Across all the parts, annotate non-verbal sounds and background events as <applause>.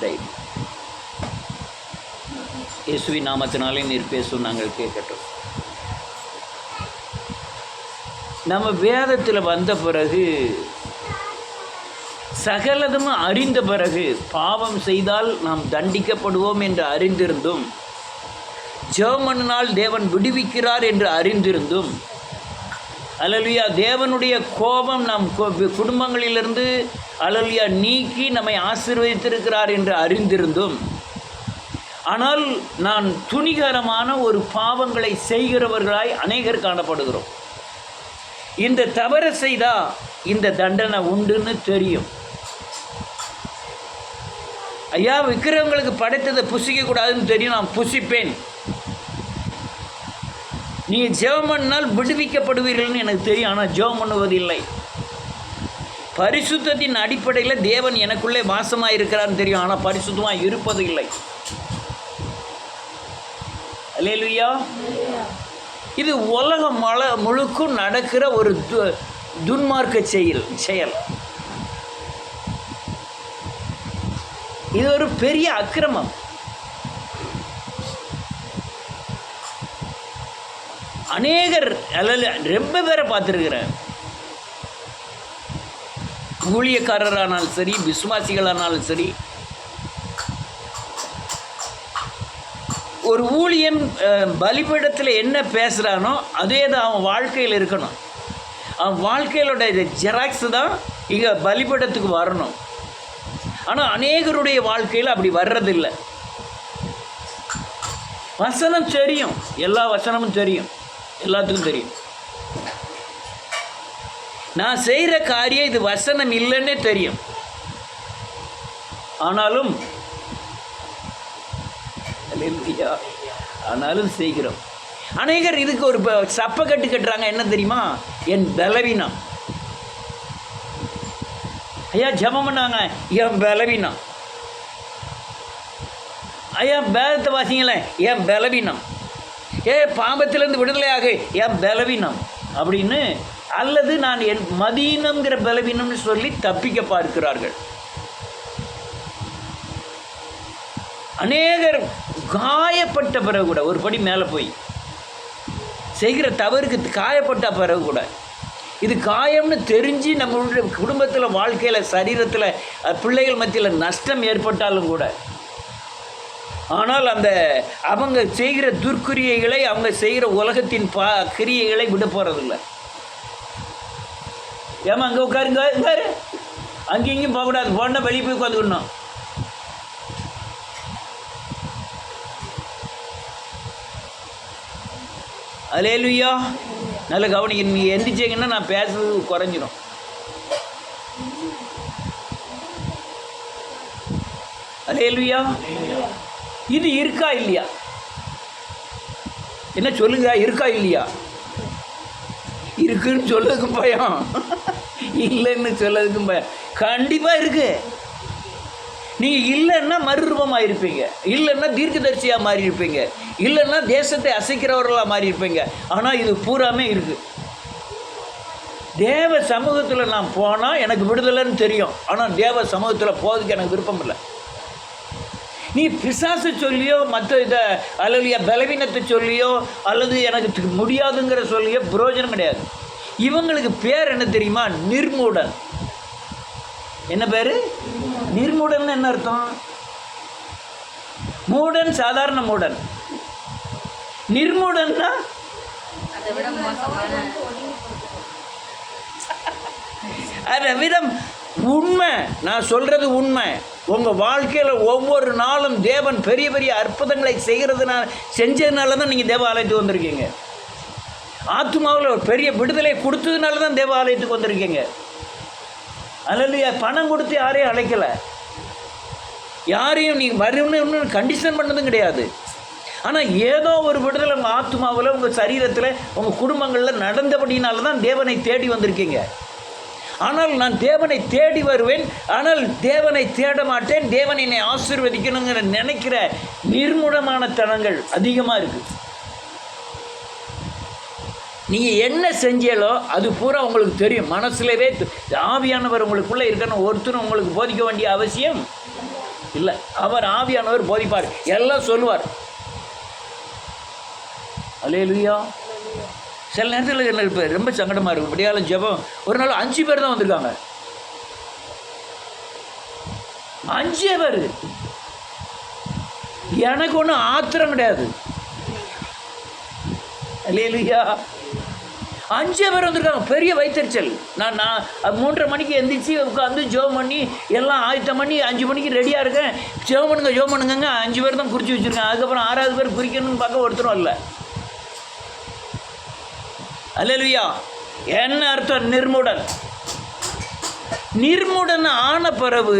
தைரியம் இயேசுவி நாமத்தினாலே நீர் பேசும் நாங்கள் கேட்கட்டும். நம்ம வேதத்தில் வந்த பிறகு சகலதும் அறிந்த பிறகு பாவம் செய்தால் நாம் தண்டிக்கப்படுவோம் என்று அறிந்திருந்தும் ஜெர்மனால் தேவன் விடுவிக்கிறார் என்று அறிந்திருந்தும் அலலுயா தேவனுடைய கோபம் நம் குடும்பங்களிலிருந்து அலலுயா நீக்கி நம்மை ஆசீர்வதித்திருக்கிறார் என்று அறிந்திருந்தும் ஆனால் நான் துணிகரமான ஒரு பாவங்களை செய்கிறவர்களாய் அநேகர் காணப்படுகிறோம். இந்த தவறை செய்தா இந்த தண்டனை உண்டுன்னு தெரியும். ஐயா விற்கிறவங்களுக்கு படைத்ததை புசிக்க கூடாதுன்னு தெரியும் நான் புசிப்பேன். நீங்கள் ஜெபம் பண்ணால் விடுவிக்கப்படுவீர்கள்னு எனக்கு தெரியும் ஆனால் ஜெபம் பண்ணுவதில்லை பரிசுத்தத்தின் அடிப்படையில் தேவன் எனக்குள்ளே வாசமாக இருக்கிறான்னு தெரியும் ஆனால் பரிசுத்தமாக இருப்பது இல்லை அல்லேலுயா. இது உலகம் மல முழுக்கும் நடக்கிற ஒரு து துன்மார்க்க செயல் செயல். இது ஒரு பெரிய அக்கிரமம். அநேகர் அல்லது ரொம்ப பேரை பார்த்துருக்கிறேன். ஊழியக்காரரானாலும் சரி விசுவாசிகளானாலும் சரி ஒரு ஊழியன் அஹ், பலிபீடத்தில் என்ன பேசுகிறானோ அதே தான் அவன் வாழ்க்கையில் இருக்கணும். அவன் வாழ்க்கையிலோட இது ஜெராக்ஸ் தான் இங்கே பலிபீடத்துக்கு வரணும். ஆனால் அநேகருடைய வாழ்க்கையில் அப்படி வர்றதில்லை. வசனம் தெரியும். எல்லா வசனமும் தெரியும். எல்லாத்துக்கும் தெரியும். நான் செய்கிற காரியம் இது வசனம் இல்லைன்னே தெரியும். ஆனாலும் ஆனாலும் செய்கிறோம். அநேகர் இதுக்கு ஒரு சப்ப சப்பை கட்டு கட்டுறாங்க என்ன தெரியுமா? என் பலவீனம். ஐயா ஜபம் பண்ணாங்க என் பலவீனம். ஐயா பேதத்தை வாசிங்களேன் என் பலவீனம். ஏ பாம்பத்திலேருந்து விடுதலையாக. என் பலவீனம். அப்படின்னு அல்லது நான் என் மதீனம்ங்கிற பலவீனம்னு சொல்லி தப்பிக்க பார்க்கிறார்கள். அநேகர் காயப்பட்ட பிறகு கூட ஒரு படி மேலே போய் செய்கிற தவறுக்கு காயப்பட்ட பிறகு கூட இது காயம்னு தெரிஞ்சு நம்மளுடைய குடும்பத்தில் வாழ்க்கையில் சரீரத்தில் பிள்ளைகள் மத்தியில் நஷ்டம் ஏற்பட்டாலும் கூட ஆனால் அந்த அவங்க செய்கிற துர்க்கிரியைகளை அவங்க செய்கிற உலகத்தின் பா கிரியைகளை விட போகிறதில்ல ஏமா அங்கே உட்காருங்க உட்காரு. அங்கேயும் இங்கேயும் போகக்கூடாது போனால் வெளியே போய் உட்காந்துக்கணும் அலேலுயா நல்ல கவனிக்க நீங்கள் எந்திரிச்சிங்கன்னா நான் பேசுறது குறைஞ்சிரும். அலேலுயா இது இருக்கா இல்லையா? என்ன சொல்லுங்க இருக்கா இல்லையா? இருக்குன்னு சொல்லதுக்கும் பயம். இல்லைன்னு சொல்லதுக்கும் பயம். கண்டிப்பாக இருக்கு. நீங்கள் இல்லைன்னா மறுரூபமாக இருப்பீங்க. இல்லைன்னா தீர்க்கதரிசியாக மாறி இருப்பீங்க. இல்லைன்னா தேசத்தை அசைக்கிறவர்களாக மாறி இருப்பீங்க. ஆனால் இது பூராமே இருக்குது தேவ சமூகத்தில் நான் போனால் எனக்கு விடுதலைன்னு தெரியும். ஆனால் தேவ சமூகத்தில் போகிறதுக்கு எனக்கு விருப்பம் இல்லை. நீ பிசாசு சொல்லியோ மற்ற இதை அல்லது பலவீனத்தை சொல்லியோ அல்லது எனக்கு முடியாதுங்கிற சொல்லியோ பிரயோஜனம் கிடையாது. இவங்களுக்கு பேர் என்ன தெரியுமா? நிர்மூடன். என்ன பேர்? நிர்மூடன் என்ன அர்த்தம்? மூடன் சாதாரண மூடன். நிர்மூடன்னா? அதை விதம் உண்மை. நான் சொல்கிறது உண்மை. உங்கள் வாழ்க்கையில் ஒவ்வொரு நாளும் தேவன் பெரிய பெரிய அற்புதங்களை செய்கிறதுனால செஞ்சதுனால தான் நீங்கள் தேவாலயத்துக்கு வந்திருக்கீங்க. ஆத்மாவில் ஒரு பெரிய விடுதலை கொடுத்ததுனால தான் தேவாலயத்துக்கு வந்திருக்கீங்க. அல்லையா பணம் கொடுத்து யாரையும் அழைக்கலை. யாரையும் நீங்கள் வரணும்னு கண்டிஷன் பண்ணதும் கிடையாது. ஆனால் ஏதோ ஒரு விடுதலை உங்கள் ஆத்மாவில் உங்கள் சரீரத்தில் உங்கள் குடும்பங்களில் நடந்தபடினால தான் தேவனை தேடி வந்திருக்கீங்க. ஆனால் நான் தேவனை தேடி வருவேன் ஆனால் தேவனை தேட மாட்டேன் தேவன் என்னை ஆசீர்வதிக்கணுங்கிற நினைக்கிற நிர்மூலமான தனங்கள் அதிகமாக இருக்குது நீங்கள் என்ன செஞ்சீங்களோ அது பூரா உங்களுக்கு தெரியும். மனசுலவே ஆவியானவர் உங்களுக்குள்ளே இருக்கணும். ஒருத்தரும் உங்களுக்கு போதிக்க வேண்டிய அவசியம் இல்லை. அவர் ஆவியானவர் போதிப்பார். எல்லாம் சொல்லுவார். அலேலுயா சில நேரத்தில் என்ன இப்போ ரொம்ப சங்கடமாக இருக்கும் இப்படியாலும் ஜெபம். ஒரு நாள் அஞ்சு பேர் தான் வந்திருக்காங்க. அஞ்சே பேர். எனக்கு ஒன்றும் ஆத்திரம் கிடையாது. இல்லையா அஞ்சே பேர் வந்திருக்காங்க. பெரிய வைத்தறிச்சல். நான் நான் மூன்றரை மணிக்கு எந்திரிச்சு உட்காந்து ஜோம் பண்ணி எல்லாம் ஆயத்தம் பண்ணி அஞ்சு மணிக்கு ரெடியாக இருக்கேன். ஜோம் பண்ணுங்க ஜோம் பண்ணுங்கங்க. அஞ்சு பேர் தான் குறித்து வச்சுருக்கேன். அதுக்கப்புறம் ஆறாவது பேர் குறிக்கணும்னு பார்க்க ஒருத்தரும் இல்லை அல்லேலூயா. என்ன அர்த்தம்? நிர்முடன். நிர்முடன் ஆன பிறகு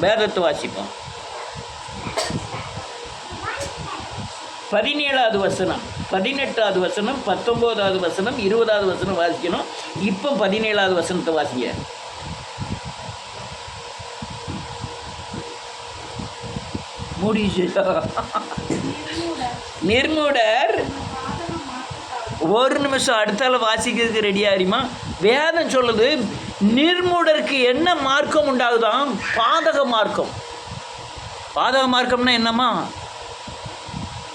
வேதத்தை வாசிப்போம். பதினேழாவது வசனம் பதினெட்டாவது வசனம் பத்தொம்போதாவது வசனம் இருபதாவது வசனம் வாசிக்கணும். இப்போ பதினேழாவது வசனத்தை வாசிங்க. முடிச்சு நிர்மூடர் ஒரு நிமிஷம் அடுத்தால வாசிக்கிறதுக்கு ரெடியா வேதம் சொல்லுது நிர்மூடருக்கு என்ன மார்க்கம் உண்டாகுதாம்? பாதக மார்க்கம். பாதக மார்க்கம்னா என்னம்மா?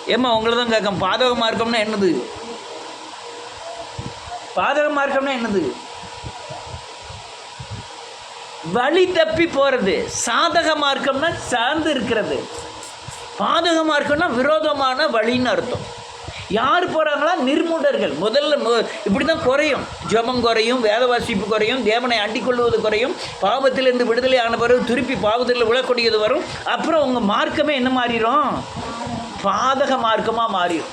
ஏம்மா உங்களை தான் கேட்கும். பாதக மார்க்கம்னா என்னது? பாதக மார்க்கம்னா என்னது? வழி தப்பி போகிறது சாதக மார்க்கம்னா சார்ந்து இருக்கிறது. பாதக மார்க்கம்னா விரோதமான வழின்னு அர்த்தம். யார் போகிறாங்களா நிர்மூடர்கள். முதல்ல இப்படி தான் குறையும். ஜபம் குறையும் வேத வாசிப்பு குறையும் தேவனை அண்டிக்கொள்வது குறையும். பாவத்திலிருந்து விடுதலை ஆன பிறகு திருப்பி பாவத்தில் விழக்கூடியது வரும். அப்புறம் உங்கள் மார்க்கமே என்ன மாறிடும் பாதக மார்க்கமாக மாறிடும்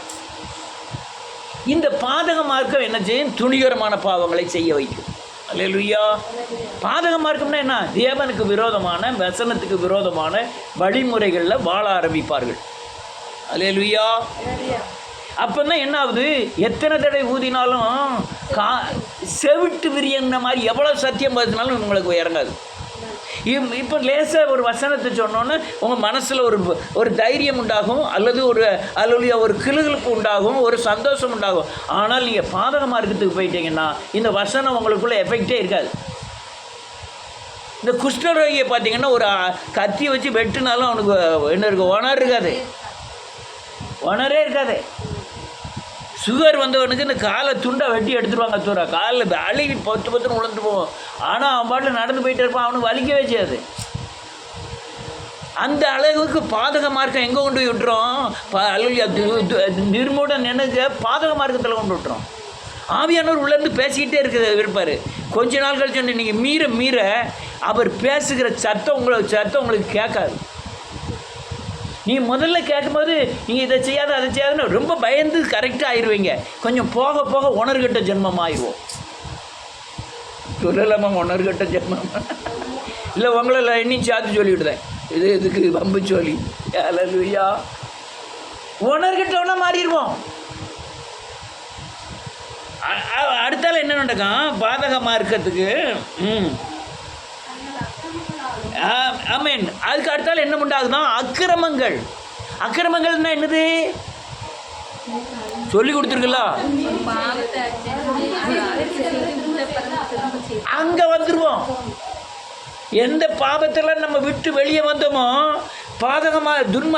இந்த பாதக மார்க்கம் என்ன செய்யும்? துணிகரமான பாவங்களை செய்ய வைக்கும். அல்லையா பாதக மார்க்கம்னா என்ன? தேவனுக்கு விரோதமான வசனத்துக்கு விரோதமான வழிமுறைகளில் வாழ ஆரம்பிப்பார்கள். அல்லையா அப்போதான் என்ன ஆகுது எத்தனை தடவை ஊதினாலும் கா செவிட்டு விரியன்ன மாதிரி எவ்வளோ சத்தியம் பார்த்தினாலும் உங்களுக்கு இறங்காது. இம்- இப்போ லேசாக ஒரு வசனத்தை சொன்னோன்னே உங்கள் மனசில் ஒரு ஒரு தைரியம் உண்டாகும் அல்லது ஒரு அல்லது ஒரு கிளுகளுக்கு உண்டாகும் ஒரு சந்தோஷம் உண்டாகும். ஆனால் நீங்கள் பாதக மார்க்கத்துக்கு போயிட்டீங்கன்னா இந்த வசனம் உங்களுக்குள்ளே எஃபெக்டே இருக்காது. இந்த குஷ்ணரோகியை பார்த்தீங்கன்னா ஒரு கத்தி வச்சு வெட்டினாலும் அவனுக்கு என்ன இருக்கும் உணர் இருக்காது. உணரே இருக்காது. சுகர் வந்தவனுக்கு இந்த காலை துண்டை வெட்டி எடுத்துருவாங்க தூர. காலில் அழுகி பத்து பத்துன்னு உழந்து போவோம். ஆனால் அவன் பாட்டில் நடந்து போயிட்டு இருப்பான் அவனுக்கு வலிக்கவே செய்யாது. அந்த அளவுக்கு பாதக மார்க்கம் எங்கே கொண்டு போய் விட்டுறோம் ப- நினைக்க பாதக மார்க்கத்தில் கொண்டு விட்டுறோம் ஆவியானவர் உள்ளேருந்து பேசிக்கிட்டே இருக்கிறத விருப்பார் கொஞ்ச நாள் கழிச்சு நீங்கள் மீற மீற அவர் பேசுகிற சத்தம் உங்களுக்கு சத்தம் உங்களுக்கு கேட்காது. நீ முதல்ல கேட்கும்போது நீங்கள் இதை செய்யாத அதை செய்யாதுன்னு ரொம்ப பயந்து கரெக்டாக ஆயிடுவீங்க கொஞ்சம் போக போக உணர்கட்ட ஜென்மம் ஆயிடுவோம் சொல்லலாமா உணர்கட்ட ஜென்மம்? இல்லை உங்களை எண்ணியும் சேர்த்து சொல்லிவிடுறேன். இது இதுக்கு வம்பு சொல்லி அலலுயா உணர்கிட்டவனா மாறிடுவோம். அடுத்தால என்ன நடக்கும்? பாதகமாக இருக்கிறதுக்கு ம். ஆமீன். அதுக்கு அடுத்தால் என்ன உண்டாகுதான் அக்கிரமங்கள். அக்கிரமங்கள்னா என்னது? சொல்லி கொடுத்துருக்கல? அங்கே வந்துடுவோம் எந்த பாவத்தில் நம்ம விட்டு வெளியே வந்தோமோ பாதகமாக துன்ம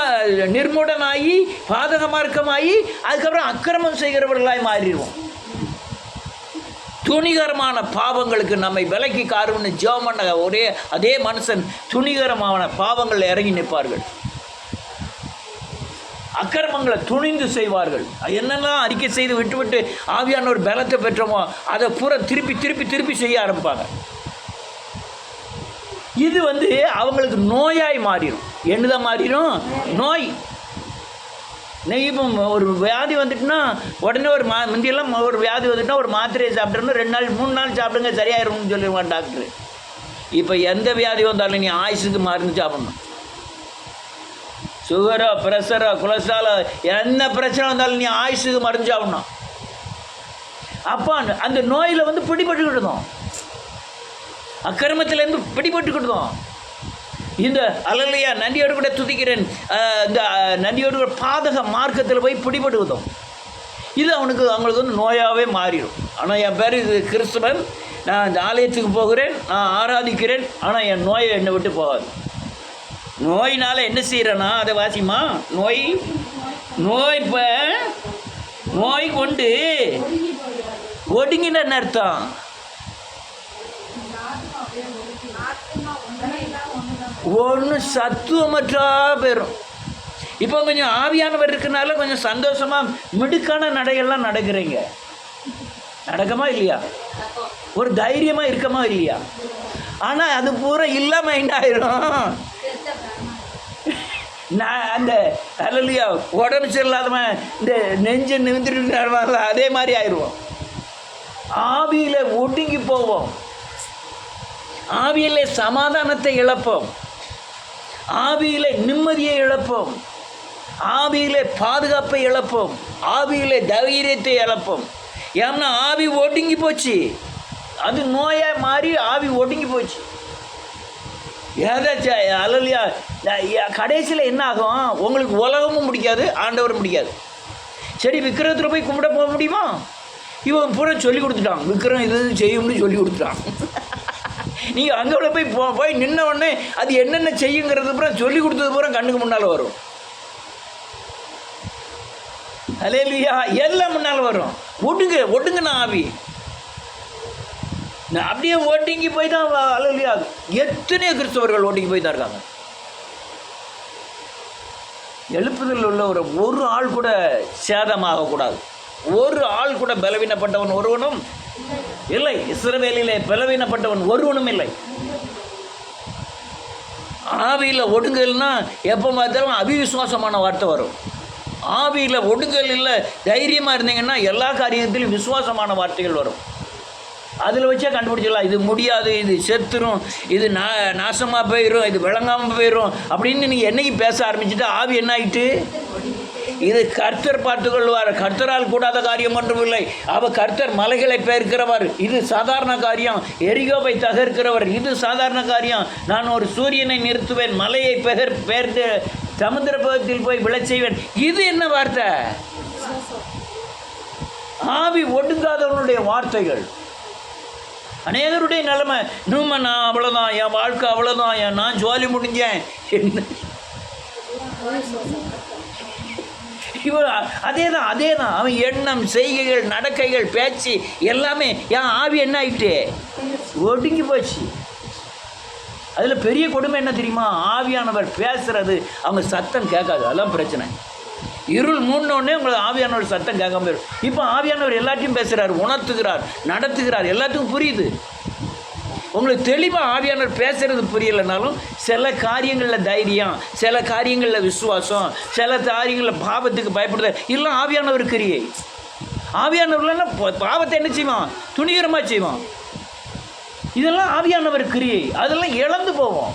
நிர்மூடனாகி பாதக மார்க்கமாகி அதுக்கப்புறம் அக்கிரமம் செய்கிறவர்களாய் மாறிடுவோம். துணிகரமான பாவங்களுக்கு நம்மை விலக்கி காருன்னு ஜெபம் பண்ண ஒரே அதே மனுஷன் துணிகரமான பாவங்களில் இறங்கி நிற்பார்கள். அக்கிரமங்களை துணிந்து செய்வார்கள். என்னெல்லாம் அறிக்கை செய்து விட்டுவிட்டு ஆவியான ஒரு பலத்தை பெற்றோமோ அதை பூரா திருப்பி திருப்பி திருப்பி செய்ய ஆரம்பிப்பாங்க. இது வந்து அவங்களுக்கு நோயாய் மாறிடும் என்னதான் மாறிடும் நோய். இப்போ ஒரு வியாதி வந்துட்டுனா உடனே ஒரு மா முந்தியெல்லாம் ஒரு வியாதி வந்துட்டுனா ஒரு மாத்திரையை சாப்பிட்டோம்னா ரெண்டு நாள் மூணு நாள் சாப்பிடுங்க சரியாயிரும்னு சொல்லிடுவான் டாக்டர். இப்போ எந்த வியாதி வந்தாலும் நீ ஆயுசுக்கு மருந்து சாப்பிடணும். சுகரோ ப்ரெஷரோ கொலஸ்ட்ராலோ என்ன பிரச்சனை வந்தாலும் நீ ஆயுசுக்கு மருந்து சாப்பிடணும். அப்போ அந்த- நோயில் வந்து பிடிபட்டுக்கிட்டோம் அக்கிரமத்திலேருந்து பிடிபட்டுக்கிட்டோம் இந்த அலலையா நன்றியோடு கூட துதிக்கிறேன். இந்த நந்தியோடு நன்றியோடு கூட பாதக மார்க்கத்தில் போய் பிடிபடுவதும். இது அவனுக்கு அவங்களுக்கு வந்து நோயாகவே மாறிடும். ஆனால் என் பேர் இது கிறிஸ்தவன். நான் இந்த ஆலயத்துக்கு போகிறேன் நான் ஆராதிக்கிறேன். ஆனால் என் நோயை என்னை விட்டு போகாது. நோயினால் என்ன செய்கிறேன்னா அதை வாசிமா நோய் நோய் இப்போ நோய் கொண்டு ஒடுங்கின அர்த்தம். ஒன்று சத்துவமற்றா போயிடும் இப்போ கொஞ்சம் ஆவியானவர் இருக்கனால கொஞ்சம் சந்தோஷமா மிடுக்கான நடைகள்லாம் நடக்கிறீங்க. நடக்கமா இல்லையா? ஒரு தைரியமாக இருக்கமா இல்லையா? ஆனால் அது பூரா இல்லாம என்ன ஆயிரும். நான் அந்த அலலியா உடம்பு சரியில்லாதவன் இந்த நெஞ்சு நிமிந்துட்டு அதே மாதிரி ஆயிடுவோம். ஆவியில் ஒடுங்கி போவோம். ஆவியிலே சமாதானத்தை இழப்போம். ஆவியிலே நிம்மதியை இழப்போம். ஆவியிலே பாதுகாப்பை இழப்போம். ஆவியிலே தைரியத்தை இழப்போம். ஏன்னா ஆவி ஒடுங்கி போச்சு. அது நோயாக மாறி ஆவி ஒடுங்கி போச்சு. ஏதாச்சும் அலலியா கடைசியில் என்ன ஆகும்? உங்களுக்கு உலகமும் பிடிக்காது ஆண்டவரும் பிடிக்காது சரி விக்கிரத்தில் போய் கும்பிட போக முடியுமா? இவன் பூரா சொல்லி கொடுத்துட்டான். விக்கிரம் இது இது செய்யும்னு சொல்லி கொடுத்துட்டான். நீங்கள் அங்கே உள்ள போய் போ போய் நின்ன உடனே அது என்னென்ன செய்யுங்கிறது பூரா சொல்லி கொடுத்தது பூரா கண்ணுக்கு முன்னால் வரும். அலேலியா எல்லாம் முன்னால் வரும். ஒடுங்க ஒடுங்கண்ணா ஆவி. நான் அப்படியே ஓட்டிங்கி போய் தான் அலலியா எத்தனையோ கிறிஸ்தவர்கள் ஓட்டிங்கி போய் தான் இருக்காங்க. எழுப்புதல் உள்ள ஒரு ஒரு ஆள் கூட சேதமாகக்கூடாது. ஒரு ஆள் கூட பலவீனப்பட்டவன் ஒருவனும் இல்லை இஸ்ரவேலிலே பலவீனப்பட்டவன் ஒருவனும் இல்லை. ஆவியில் ஒடுங்கல்னா எப்போ பார்த்தாலும் அபிவிசுவாசமான வார்த்தை வரும். ஆவியில் ஒடுங்கல் இல்லை தைரியமாக இருந்தீங்கன்னா எல்லா காரியத்திலும் விசுவாசமான வார்த்தைகள் வரும். அதில் வச்சே கண்டுபிடிச்சிடலாம். இது முடியாது இது செத்துரும் இது நா நாசமாக போயிடும் இது விளங்காமல் போயிடும் அப்படின்னு நீங்கள் என்னைக்கு பேச ஆரம்பிச்சுட்டு ஆவி என்ன ஆயிட்டு? இது கர்த்தர் பார்த்துக்கொள்வார். கர்த்தரால் கூடாத காரியம் ஒன்றுமில்லை. அவ கர்த்தர் மலைகளை பெயர்க்கிறவர். இது சாதாரண காரியம். எரிகோவை தகர்க்கிறவர். இது சாதாரண காரியம். நான் ஒரு சூரியனை நிறுத்துவேன். மலையை பெயர் பெயர்த்து சமுத்திர பகுதியில் போய் விழச் செய்வேன். இது என்ன வார்த்தை? ஆவி ஒடுங்காதவனுடைய வார்த்தைகள். அநேகருடைய நிலைமை இன்னும் நான் அவ்வளோதான் என் வாழ்க்கை அவ்வளோதான் என் நான் ஜோலி முடிஞ்சேன். என்ன? இவன் அதே தான் அதே தான் அவன் எண்ணம் செய்கைகள் நடக்கைகள் பேச்சு எல்லாமே என் ஆவி என்ன ஆயிட்டு? ஒடுங்கி போச்சு. அதில் பெரிய கொடுமை என்ன தெரியுமா? ஆவியானவர் பேசுறது அவங்க சத்தம் கேட்காது. அதான் பிரச்சனை. இருள் மூடினோடனே உங்களுக்கு ஆவியானவர் சத்தம் கேட்காம போயிடும். இப்போ ஆவியானவர் எல்லாத்தையும் பேசுகிறார் உணர்த்துகிறார் நடத்துகிறார் எல்லாத்துக்கும் புரியுது. உங்களுக்கு தெளிவாக ஆவியானவர் பேசுகிறது புரியலைனாலும் சில காரியங்களில் தைரியம் சில காரியங்களில் விசுவாசம் சில காரியங்களில் பாவத்துக்கு பயப்படுத இதெல்லாம் ஆவியானவர் கிரியை. ஆவியானவர்லாம் பாவத்தை என்ன செய்வான்? துணிகரமாக செய்வான். இதெல்லாம் ஆவியானவர் கிரியை. அதெல்லாம் இழந்து போவோம்.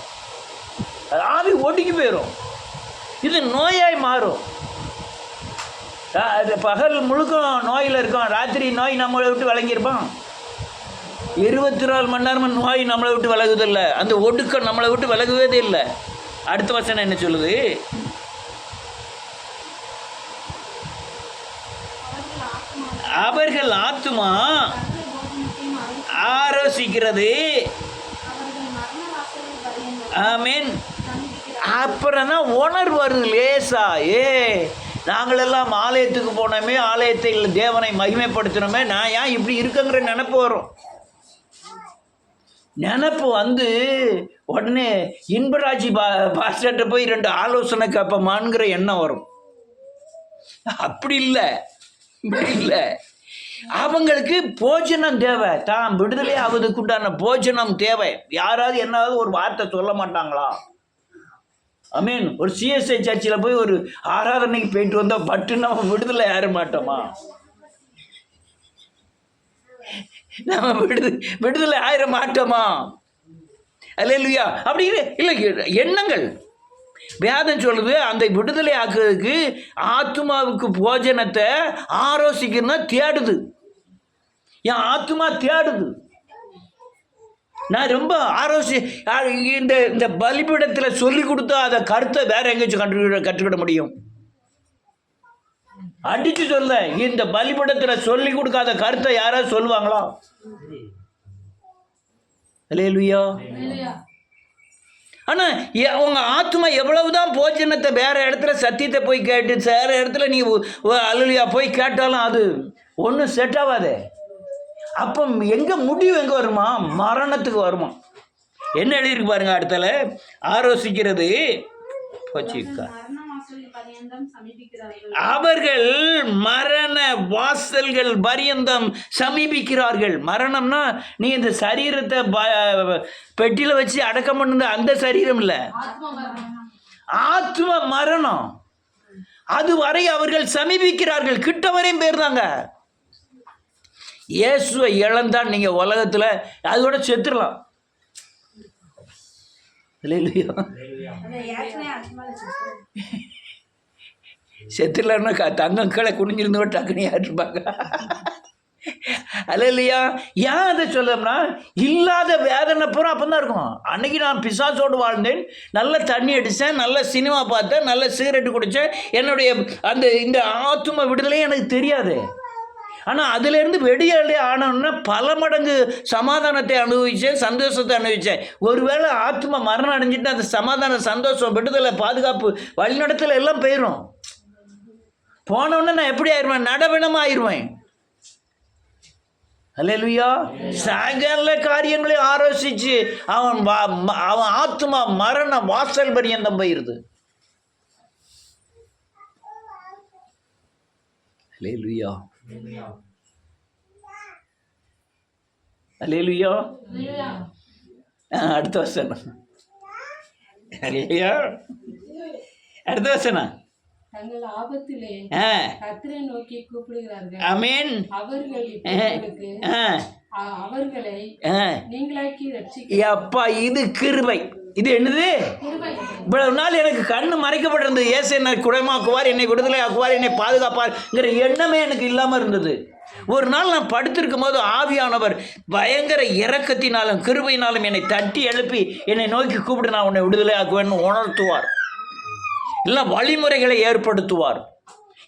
ஆவி ஒடுங்கி போயிடும் இது நோயாய் மாறும். பகல் முழுக்க நோயில் இருக்கும் ராத்திரி நோய் நம்மளை விட்டு விளங்கியிருப்பான். இருபத்தி நாலு மணி நேரம் நோய் நம்மளை விட்டு விலகுதில்லை. அந்த ஒடுக்கம் நம்மளை விட்டு விலகுவதே இல்லை. அடுத்த வசனம் என்ன சொல்லுது? அவர்கள் ஆத்துமா? ஆரோசிக்கிறது. ஆமீன். அப்புறம் தான் உணர்வு வருது லேசா. ஏ நாங்களெல்லாம் ஆலயத்துக்கு போனோமே ஆலயத்தில் தேவனை மகிமைப்படுத்தினோமே நான் ஏன் இப்படி இருக்குங்கிற நினப்பு வரும். நினப்பு வந்து உடனே இன்பராஜி பா பாஸ்டர்கிட்ட போய் ரெண்டு ஆலோசனை கேட்போமாங்கிற எண்ணம் வரும். அப்படி இல்லை. இப்படி இல்லை. அவங்களுக்கு போஜனம் தேவை. தான் விடுதலை ஆகுதுக்கு உண்டான போஜனம் தேவை. யாராவது என்னாவது ஒரு வார்த்தை சொல்ல மாட்டாங்களா? ஐ மீன் ஒரு சிஎஸ்ஐ சர்ச்சில் போய் ஒரு ஆராதனைக்கு போயிட்டு வந்தால் பட்டு நம்ம விடுதலை ஏற மாட்டோமா? நம்ம விடுது விடுதலை ஆயிர மாட்டோமா அல்ல அப்படி இல்லை இல்லை எண்ணங்கள். வேதம் சொல்லுது அந்த விடுதலை ஆக்குறதுக்கு ஆத்மாவுக்கு போஜனத்தை ஆரோசிக்கணும்னா தேடுது. என் ஆத்மா தேடுது. நான் ரொம்ப ஆரோசி இந்த இந்த பலிபீடத்தில் சொல்லி கொடுத்தா அதை கருத்தை வேற எங்கேயாச்சும் கண்டு கற்றுக்கிட முடியும். அடிச்சு சொல்ல இந்த பலிபீடத்தில் சொல்லி கொடுக்காத கருத்தை யாராவது சொல்லுவாங்களா? அல்லேலூயா ஆனால் அவங்க ஆத்மா எவ்வளவுதான் போஜனத்தை வேற இடத்துல சத்தியத்தை போய் கேட்டு வேற இடத்துல நீ அலுலியா போய் கேட்டாலும் அது ஒன்றும் செட் ஆகாதே அப்போ எங்கே முடிவு எங்கே வருமா? மரணத்துக்கு வருமா? என்ன எழுதியிருக்கு பாருங்க அடுத்தல ஆலோசிக்கிறது போச்சுக்கா மரண வாசல் பரியந்தம் சமீபிக்கிறார்கள் அவர்கள் மரண வாசல்கள் பரியந்தம் சமீபிக்கிறார்கள். மரணம்னா நீ இந்த சரீரத்தை பெட்டியில வச்சு அடக்கம் பண்ணுது அந்த சரீரம் இல்லை. ஆத்ம மரணம். அதுவரை அவர்கள் சமீபிக்கிறார்கள். கிட்ட வரையும் போயிருந்தாங்க. இயேசுவை இழந்தான் நீங்க உலகத்துல. அதோட செத்துடலாம். இல்லையா? செத்துலன்னா க தங்கம் கீழே குனிஞ்சிருந்தோ டக்குனு யாருப்பாங்க அல்ல இல்லையா ஏன் அதை சொல்லம்னா இல்லாத வேதனை பூரா அப்போ தான் இருக்கும். அன்னைக்கு நான் பிசாசோடு வாழ்ந்தேன். நல்ல தண்ணி அடித்தேன் நல்ல சினிமா பார்த்தேன் நல்ல சிகரெட்டு குடித்தேன். என்னுடைய அந்த இந்த ஆத்தும விடுதலையும் எனக்கு தெரியாது. ஆனால் அதுலேருந்து வெளியே ஆனோன்னா பல மடங்கு சமாதானத்தை அனுபவித்தேன் சந்தோஷத்தை அனுபவித்தேன் ஒருவேளை ஆத்மா மரணம் அடைஞ்சிட்டு அந்த சமாதானம் சந்தோஷம் விடுதலை பாதுகாப்பு வழிநடத்தல எல்லாம் போயிடும் போனோடனே நான் எப்படி ஆயிடுவேன் நடவினமாக ஆயிடுவேன் அல்லேலூயா. சகல காரியங்களை ஆலோசிச்சு அவன் வா- ம- அவன் ஆத்மா மரண வாசல் பரியந்தம் போயிருது. அல்லேலூயா. அல்லேலூயா. அடுத்த வசனம். அல்லேலூயா. அடுத்த வசனம். தங்கள் ஆபத்திலே நோக்கி கூப்பிடுகிறார்கள். அமீன் அவர்கள் அவர்களை. நீங்களாக்கி ரட்சிக்க அப்பா இது கிருபை. இது என்னது? இவ்வளவு நாள் எனக்கு கண்ணு மறைக்கப்பட்டிருந்தது. ஏசு என்னை குடமாக்குவார் என்னை விடுதலை ஆக்குவார் என்னை பாதுகாப்பார்ங்கிற எண்ணமே எனக்கு இல்லாமல் இருந்தது. ஒரு நாள் நான் படுத்திருக்கும் போது ஆவியானவர் பயங்கர இரக்கத்தினாலும் கிருபையினாலும் என்னை தட்டி எழுப்பி என்னை நோக்கி கூப்பிட்டு நான் உன்னை விடுதலை ஆக்குவேன்னு உணர்த்துவார். இல்லை வழிமுறைகளை ஏற்படுத்துவார்.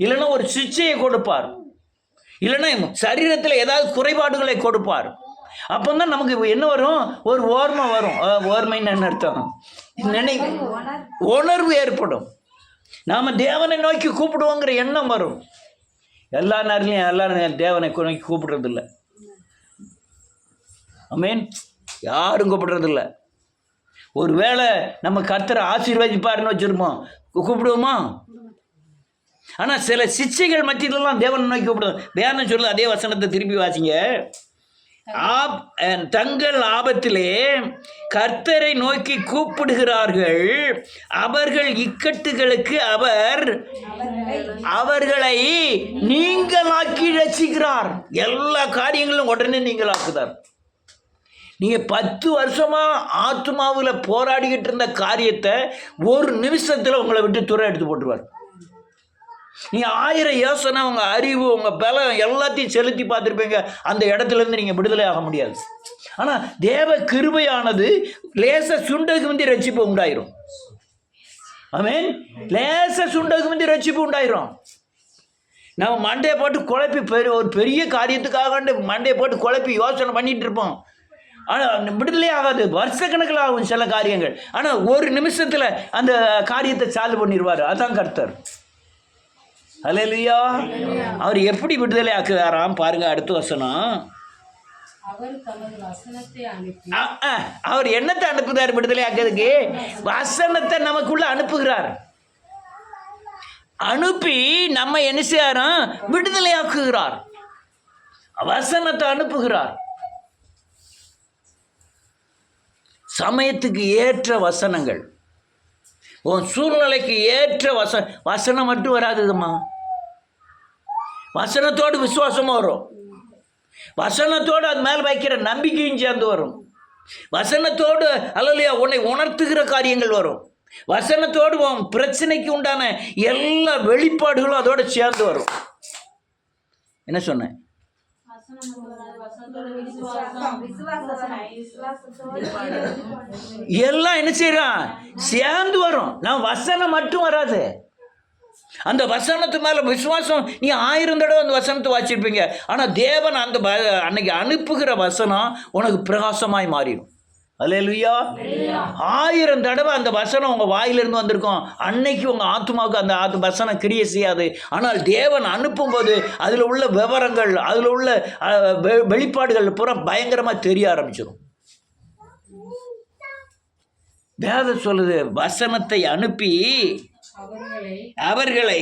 இல்லைன்னா ஒரு சிச்சையை கொடுப்பார். இல்லைன்னா சரீரத்தில் ஏதாவது குறைபாடுகளை கொடுப்பார். அப்போ தான் நமக்கு என்ன வரும்? ஒரு ஓர்மை வரும். ஓர்மைன்னு என்ன அர்த்தம்? நினை உணர்வு ஏற்படும். நாம் தேவனை நோக்கி கூப்பிடுவோங்கிற எண்ணம் வரும். எல்லா நேரத்துலையும் எல்லாரும் தேவனை நோக்கி கூப்பிடுறதில்ல. மீன் யாரும் கூப்பிடுறதில்ல. ஒருவேளை நம்ம கர்த்தரை ஆசீர்வதிப்பாருன்னு வச்சுருப்போம். கூப்பிடுவோமா? ஆனால் சில சிச்சைகள் மத்தியிலலாம் தேவனை நோக்கி கூப்பிடுவோம். வேணும் சொல்லு அதே வசனத்தை திருப்பி வாசிங்க. ஆப் தங்கள் ஆபத்திலே கர்த்தரை நோக்கி கூப்பிடுகிறார்கள். அவர்கள் இக்கட்டுகளுக்கு அவர் அவர்களை நீங்களாக்கி ரசிக்கிறார். எல்லா காரியங்களும் உடனே நீங்களாக்குதார் நீங்கள் பத்து வருஷமாக ஆத்மாவில் போராடிக்கிட்டு இருந்த காரியத்தை ஒரு நிமிஷத்தில் உங்களை விட்டு துறை எடுத்து போட்டுருவார். நீங்கள் ஆயிரம் யோசனை உங்கள் அறிவு உங்கள் பலம் எல்லாத்தையும் செலுத்தி பார்த்துருப்பீங்க. அந்த இடத்துலேருந்து நீங்கள் விடுதலை ஆக முடியாது. ஆனால் தேவ கிருபையானது லேச சுண்டதுக்கு முந்தி ரட்சிப்பு உண்டாயிரும். ஆமேன். லேச சுண்டதுக்கு முந்தி ரட்சிப்பு உண்டாயிரும். நம்ம மண்டையை போட்டு குழப்பி பெரிய ஒரு பெரிய காரியத்துக்காக மண்டையை போட்டு குழப்பி யோசனை பண்ணிகிட்டு இருப்போம். ஆனால் விடுதலே ஆகாது. வருஷக்கணக்கில் ஆகும் சில காரியங்கள். ஆனால் ஒரு நிமிஷத்தில் அந்த காரியத்தை சால்வ் பண்ணிடுவார் அதான் கர்த்தர். அல்லேலூயா அவர் எப்படி விடுதலை ஆக்குறாராம்? பாருங்க அடுத்த வசனம். அவர் என்னத்தை அனுப்புகிறார் விடுதலை ஆக்கிறதுக்கு? வசனத்தை நமக்குள்ள அனுப்புகிறார். அனுப்பி நம்ம என்ன செய்யாரோம் விடுதலை ஆக்குகிறார். வசனத்தை அனுப்புகிறார். சமயத்துக்கு ஏற்ற வசனங்கள். உன் சூழ்நிலைக்கு ஏற்ற வச வசனம் மட்டும் வராதுமா வசனத்தோடு விசுவாசமும் வரும். வசனத்தோடு அது மேலே வைக்கிற நம்பிக்கையும் சேர்ந்து வரும். வசனத்தோடு அல்லலையா உன்னை உணர்த்துகிற காரியங்கள் வரும். வசனத்தோடு உன் பிரச்சனைக்கு உண்டான எல்லா வெளிப்பாடுகளும் அதோடு சேர்ந்து வரும். என்ன சொன்னேன்? எல்லாம் என்ன செய்யறான் சேர்ந்து வரும். நான் வசனம் மட்டும் வராது. அந்த வசனத்து மேலே விசுவாசம் நீ ஆயிரம் தடவை அந்த வசனத்தை வச்சிருப்பீங்க ஆனால் தேவன் அந்த ப- அன்னைக்கு அனுப்புகிற வசனம் உனக்கு பிரகாசமாய் மாறிடும். அல்லேலூயா ஆயிரம் தடவை அந்த வசனம் உங்கள் வாயிலிருந்து வந்திருக்கும். அன்னைக்கு உங்கள் ஆத்மாவுக்கு அந்த ஆத்து வசனம் கிரிய செய்யாது. ஆனால் தேவன் அனுப்பும்போது அதில் உள்ள விவரங்கள் அதில் உள்ள வெளிப்பாடுகள் பூரா பயங்கரமாக தெரிய ஆரம்பிச்சிடும் வேதம் சொல்லுது வசனத்தை அனுப்பி அவர்களை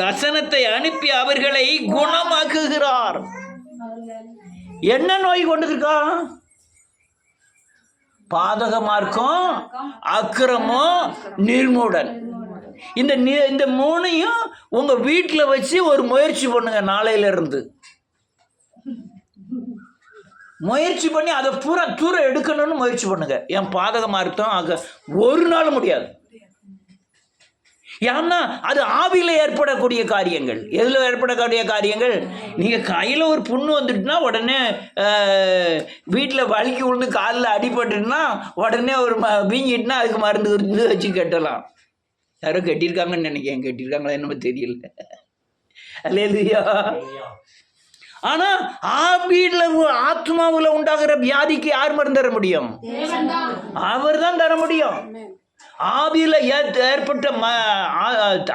வசனத்தை அனுப்பி அவர்களை குணமாக்குகிறார். என்ன நோய் கொண்டு இருக்கான் பாதக மார்க்கம் அக்கிரமம் நிர்மூடன் இந்த நி- இந்த மூணையும் உங்க வீட்டில் வச்சு ஒரு முயற்சி பண்ணுங்க நாளையில இருந்து முயற்சி பண்ணி அதை பூரா தூரம் எடுக்கணும்னு முயற்சி பண்ணுங்க. என் பாதகமாக மார்க்கம் ஒரு நாள் முடியாது. ஏன்னா அது ஆவியில் ஏற்படக்கூடிய காரியங்கள். எதில் ஏற்படக்கூடிய காரியங்கள்? நீங்கள் கையில் ஒரு புண்ணு வந்துட்டுனா உடனே வீட்டில் வலிக்கு விழுந்து காலில் அடிபட்டுட்டுனா உடனே ஒரு ம வீங்கிட்டுனா அதுக்கு மருந்து இருந்து வச்சு கட்டலாம். யாரோ கட்டியிருக்காங்கன்னு நினைக்கிறேன். கட்டியிருக்காங்களா என்னமோ தெரியல. அல்லையா ஆனால் ஆவியில் ஆத்மாவில் உண்டாகிற வியாதிக்கு யார் மருந்து தர முடியும்? அவர் தான். தர முடியும். ஆவியில் ஏற்பட்ட ம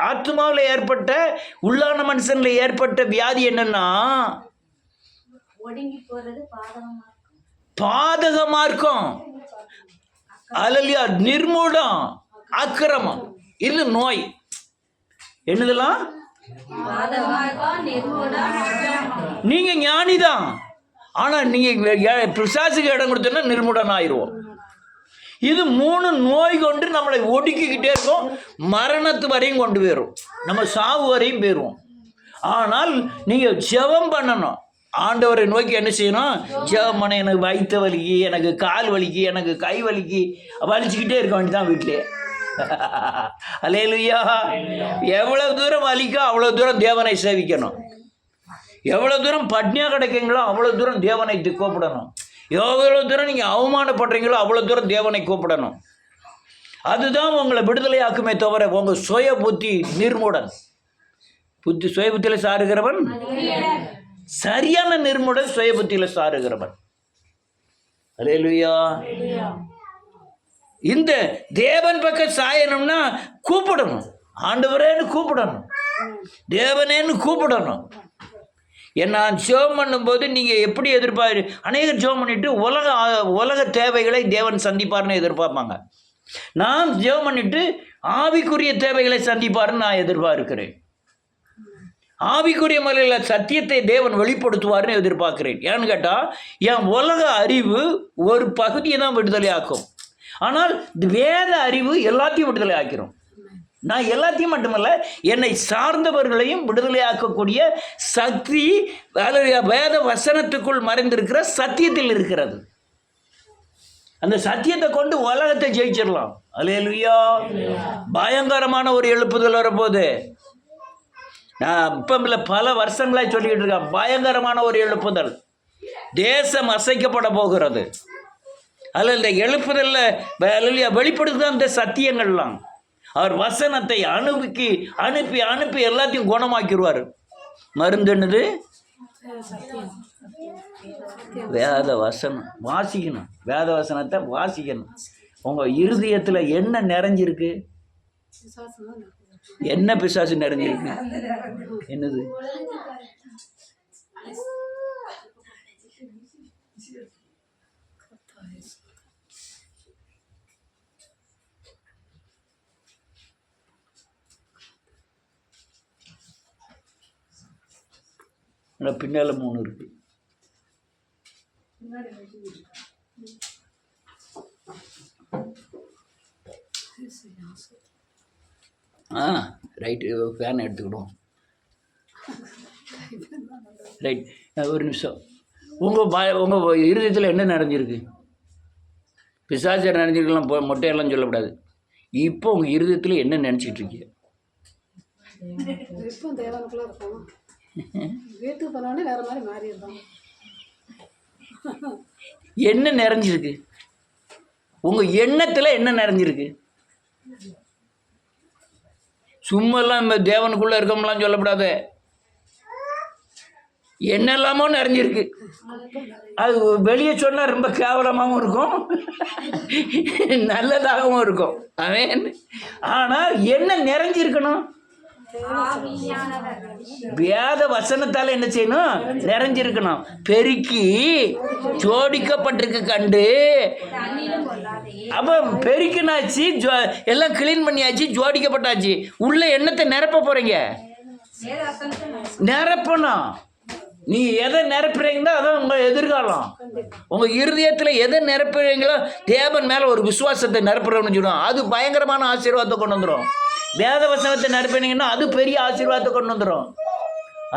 ஆத்மாவில் ஏற்பட்ட உள்ளான மனுஷனில் ஏற்பட்ட வியாதி என்னன்னா? ஒடுங்கி போறது பாதகமா இருக்கும். அலலியா நிர்மூடம் அக்கிரமம். இது நோய். என்னதெல்லாம்? பாதகமாக நீங்க ஞானிதான். ஆனா நீங்க பிசாசுக்கு இடம் கொடுத்தோன்னா நிர்மூடன் ஆயிடுவோம் இது மூணு நோய் கொண்டு நம்மளை ஒடுக்கிக்கிட்டே இருக்கும். மரணத்து வரையும் கொண்டு போயிடும் நம்ம சாவு வரையும் போயிடுவோம் ஆனால் நீங்கள் ஜெபம் பண்ணணும். ஆண்டவரை நோக்கி என்ன செய்யணும்? ஜெபம் பண்ண எனக்கு வயிற்று வலிக்கு எனக்கு கால் வலிக்கு எனக்கு கை வலிக்கு. வலிச்சுக்கிட்டே இருக்க வேண்டியதான் வீட்டிலே. <laughs> அலையலுயா எவ்வளோ தூரம் வலிக்கோ அவ்வளோ தூரம் தேவனை சேவிக்கணும். எவ்வளோ தூரம் பட்னியாக கிடைக்குங்களோ அவ்வளோ தூரம் தேவனை கூப்பிடணும். எவ்வளோ தூரம் நீங்கள் அவமானப்படுறீங்களோ அவ்வளோ தூரம் தேவனை கூப்பிடணும். அதுதான் உங்களை விடுதலையாக்குமே தவிர உங்கள் சுய புத்தி நிர்மூடன். புத்தி சுய புத்தியில் சாருகிறவன்? சரியான நிர்மூடன் சுய புத்தியில் சாருகிறவன். அலையலுயா இந்த தேவன் பக்கம் சாயணும்னா கூப்பிடணும். ஆண்டவரேன்னு கூப்பிடணும். தேவனேன்னு கூப்பிடணும். ஏன்னா ஜோம் பண்ணும்போது நீங்கள் எப்படி எதிர்பார் அநேகர் ஜோம் பண்ணிட்டு உலக உலக தேவைகளை தேவன் சந்திப்பார்னு எதிர்பார்ப்பாங்க. நான் ஜெபம் பண்ணிட்டு ஆவிக்குரிய தேவைகளை சந்திப்பார்னு நான் எதிர்பார்க்கிறேன். ஆவிக்குரிய முறையில் சத்தியத்தை தேவன் வெளிப்படுத்துவார்னு எதிர்பார்க்கிறேன். ஏன்னு கேட்டால் என் உலக அறிவு ஒரு பகுதியை தான் விடுதலை ஆக்கும் ஆனால் இந்த வேத அறிவு எல்லாத்தையும் விடுதலை ஆக்கிரும் நான் எல்லாத்தையும் மட்டுமல்ல என்னை சார்ந்தவர்களையும் விடுதலையாக்கக்கூடிய சக்தி வேத வசனத்துக்குள் மறைந்திருக்கிற சத்தியத்தில் இருக்கிறது. அந்த சத்தியத்தை கொண்டு உலகத்தை ஜெயிச்சிடலாம். அலேலுயா பயங்கரமான ஒரு எழுப்புதல் வரப்போகுது. நான் இப்போ இல்லை பல வருஷங்களாக சொல்லிக்கிட்டு இருக்கேன். பயங்கரமான ஒரு எழுப்புதல். தேசம் அசைக்கப்பட போகிறது. அதில் இந்த எழுப்புதலில் வெளிப்படுத்துதான் அந்த சத்தியங்கள்லாம். அவர் வசனத்தை அனுப்பி அனுப்பி அனுப்பி எல்லாத்தையும் குணமாக்கிடுவார் மருந்து என்னது? வேத வசனம். வாசிக்கணும். வேத வசனத்தை வாசிக்கணும். உங்கள் இருதயத்தில் என்ன நிறைஞ்சிருக்கு? என்ன பிசாசு நிறைஞ்சிருக்கு? என்னது? ஆனால் பின்னால் மூணு இருக்கு. ஆ ரைட்டு ஃபேன் எடுத்துக்கிடுவோம். ரைட் ஒரு நிமிஷம். உங்கள் பா உங்கள் இருதயத்தில் என்ன நிறைஞ்சிருக்கு பிசாசர் நிறைஞ்சிருக்கலாம் போ மொட்டையெல்லாம் சொல்லக்கூடாது. இப்போ உங்கள் இருதயத்தில் என்ன நினச்சிக்கிட்டு இருக்கீங்க? வீட்டுக்கு போனோடனே வேற மாதிரி மாறிடுறோம். என்ன நிறைஞ்சிருக்கு? உங்கள் எண்ணத்தில் என்ன நிறைஞ்சிருக்கு? சும்மாலாம் இந்த தேவனுக்குள்ளே இருக்கோம்லாம் சொல்லப்படாத. என்னெல்லாமோ நிறைஞ்சிருக்கு. அது வெளியே சொன்னால் ரொம்ப கேவலமாகவும் இருக்கும். நல்லதாகவும் இருக்கும். அவன் ஆனால் என்ன நிறைஞ்சிருக்கணும்? வேத வசனத்தால் என்ன செய்யணும்? நிறைஞ்சிருக்கணும். பெருக்கி ஜோடிக்கப்பட்டிருக்க கண்டு. அப்போ பெருக்கினாச்சு ஜோ எல்லாம் க்ளீன் பண்ணியாச்சு ஜோடிக்கப்பட்டாச்சு. உள்ள எண்ணத்தை நிரப்ப போகிறீங்க நிரப்பணும். நீ எதை நிரப்புறீங்களோ அதான் உங்கள் எதிர்காலம். உங்கள் இருதயத்தில் எதை நிரப்புறீங்களோ தேவன் மேலே ஒரு விசுவாசத்தை நிரப்புறோம்னு சொல்லுவோம். அது பயங்கரமான ஆசீர்வாதத்தை கொண்டு வந்துடும் வேத வசனத்தை நிரப்பினீங்கன்னா அது பெரிய ஆசீர்வாதத்தை கொண்டு வந்துடும்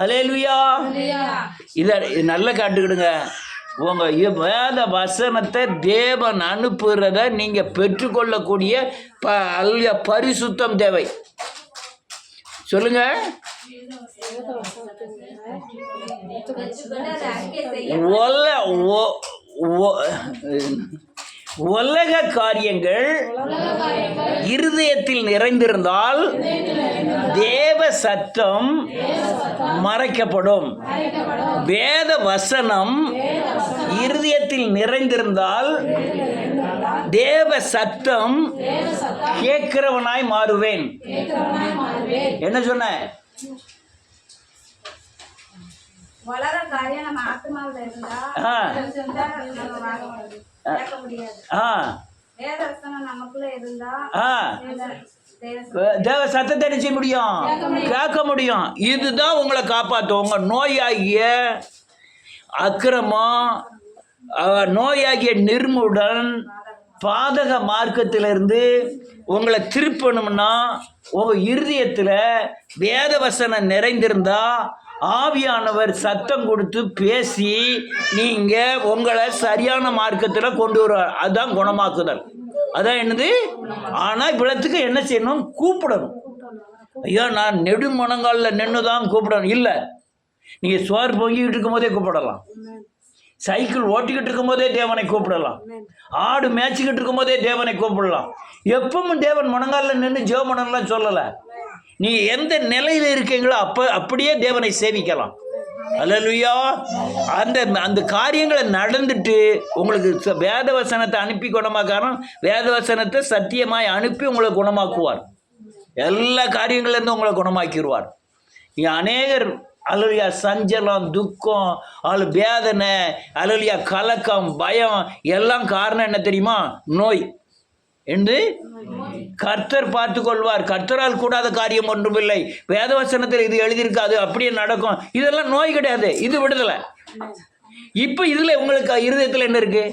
அலேலுயா இதை நல்லா காட்டுக்கிடுங்க. உங்கள் வேத வசனத்தை தேவன் அனுப்புகிறத நீங்கள் பெற்றுக்கொள்ளக்கூடிய ப அல்ல பரிசுத்தம் தேவை. சொல்லுங்கள் பெற்றுக்கொண்டு உலக காரியங்கள் இருதயத்தில் நிறைந்திருந்தால் தேவ சத்தம் மறைக்கப்படும். வேத வசனம் இருதயத்தில் நிறைந்திருந்தால் தேவ சத்தம் கேட்கிறவனாய் மாறுவேன். என்ன சொன்ன? வளர காரியம் நம்ம ஆத்மாவில் இருந்தா ஆ. வேத வசனம் வேத தேவ சத்தத்தை செய்ய முடியும்? கேட்க முடியும். இதுதான் உங்களை காப்பாற்றும் உங்கள் நோயாகிய அக்கிரமம் நோயாகிய நிர்முடன் பாதக மார்க்கத்திலிருந்து உங்களை திருப்பணும்னா உங்கள் இருதயத்தில் வேதவசனம் நிறைந்திருந்தா ஆவியானவர் சத்தம் கொடுத்து பேசி நீங்கள் உங்களை சரியான மார்க்கத்தில் கொண்டு வருவார் அதுதான் குணமாக்குதல். அதான் என்னது? ஆனால் இவ்வளத்துக்கு என்ன செய்யணும்? கூப்பிடணும். ஐயா நான் நெடு முழங்காலில் நின்று தான் கூப்பிடணும். இல்லை. நீங்கள் சோறு பொங்கிக்கிட்டு இருக்கும்போதே கூப்பிடலாம். சைக்கிள் ஓட்டிக்கிட்டு இருக்கும் போதே தேவனை கூப்பிடலாம். ஆடு மேய்ச்சிக்கிட்டு இருக்கும்போதே தேவனை கூப்பிடலாம். எப்பவும் தேவன் முழங்காலில் நின்று ஜெபமனம்லாம் சொல்லலை. நீ எந்த நிலையில் இருக்கீங்களோ அப்போ அப்படியே தேவனை சேவிக்கலாம் அலலுயா அந்த அந்த காரியங்களை நடந்துட்டு உங்களுக்கு ச- வேதவசனத்தை அனுப்பி குணமாக்காரன் வேதவசனத்தை சத்தியமாய் அனுப்பி உங்களை குணமாக்குவார். எல்லா காரியங்கள்லேருந்து உங்களை குணமாக்கிடுவார் நீ அநேகர் அலலியா சஞ்சலம் துக்கம் அலு வேதனை அலலியா கலக்கம் பயம் எல்லாம் காரணம் என்ன தெரியுமா? நோய். என்று கர்த்தர் பார்த்து கொள்வார். கர்த்தரால் கூடாத காரியம் ஒன்றுமில்லை. வேதவசனத்தில் இது எழுதியிருக்காது. அப்படியே நடக்கும். இதெல்லாம் நோய் கிடையாது. இது விடுதலை. இப்போ இதில் உங்களுக்கு இருதயத்தில் என்ன இருக்கு?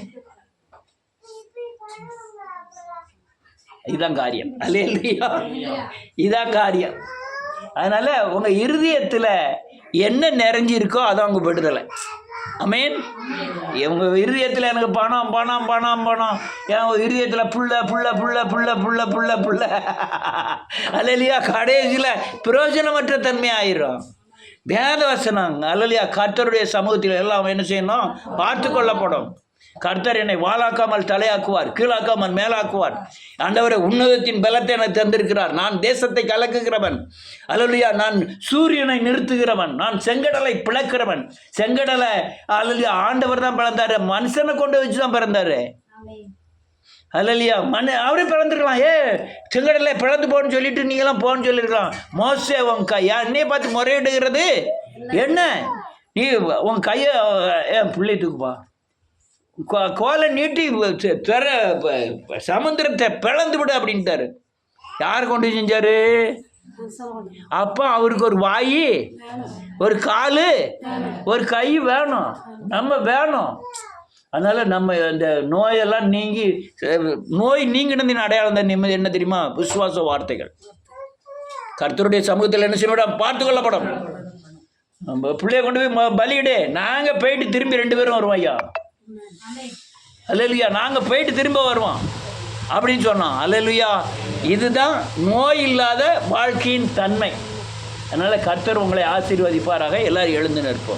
இதுதான் காரியம். அல்லையா இதான் காரியம். அதனால உங்க இருதயத்தில் என்ன நிறைஞ்சிருக்கோ அதான் உங்க விடுதலை. அமேன் இவங்க இருதயத்தில் எனக்கு பணம் பணம் பணம் பணம். என் இருதயத்தில் புள்ள புள்ள புள்ள புள்ள புள்ள புள்ள புள்ள. அல்லையா கடைசியில் பிரயோஜனமற்ற தன்மை ஆயிரும் வேதவசனம் அல்லையா கர்த்தருடைய சமூகத்தில் எல்லாம் என்ன செய்யணும்? பார்த்து கொள்ளப்படும் கர்த்தர் என்னை வாளாக்காமல் தலையாக்குவார் கீழாக்காமல் மேலாக்குவார். ஆண்டவரை உன்னதத்தின் பலத்தை எனக்கு தந்திருக்கிறார். நான் தேசத்தை கலக்குகிறவன். அல்லலுயா நான் சூரியனை நிறுத்துகிறவன். நான் செங்கடலை பிளக்கிறவன். செங்கடலை அல்லலுயா ஆண்டவர் தான் பிறந்தாரு. மனுஷனை கொண்டு வச்சு தான் பிறந்தாரு. அல்லையா மண் அவரே பிறந்துருக்கலாம். ஏ செங்கடலை பிளந்து போன்னு சொல்லிட்டு நீங்களாம் போன்னு சொல்லியிருக்கலாம் மோசே உன் கை என்னைய பார்த்து முறையிடுகிறது? என்ன? நீ உன் கையை ஏன் பிள்ளை தூக்குப்பா. கோலை நீட்டி பெற திற சமுத்திரத்தை பிளந்து விடு அப்படின்ட்டாரு. யார் கொண்டு செஞ்சார்? அப்போ அவருக்கு ஒரு வாய் ஒரு கால் ஒரு கை வேணும். நம்ம வேணும். அதனால் நம்ம இந்த நோயெல்லாம் நீங்கி நோய் நீங்கினதின் அடையாளம் தான் நிம்மதி என்ன தெரியுமா? விசுவாச வார்த்தைகள். கர்த்தருடைய சமூகத்தில் என்ன செய்யணும்? பார்த்து கொள்ளப்படும். நம்ம பிள்ளைய கொண்டு போய் பலியிடு. நாங்கள் போயிட்டு திரும்பி ரெண்டு பேரும் வருவோம் ஐயா. அல்லையா நாங்கள் போயிட்டு திரும்ப வருவோம். அப்படின்னு சொன்னோம் அல்லையா இதுதான் நோய் இல்லாத வாழ்க்கையின் தன்மை. அதனால் கர்த்தர் உங்களை ஆசீர்வதிப்பாராக. எல்லாரும் எழுந்து நிற்போம்.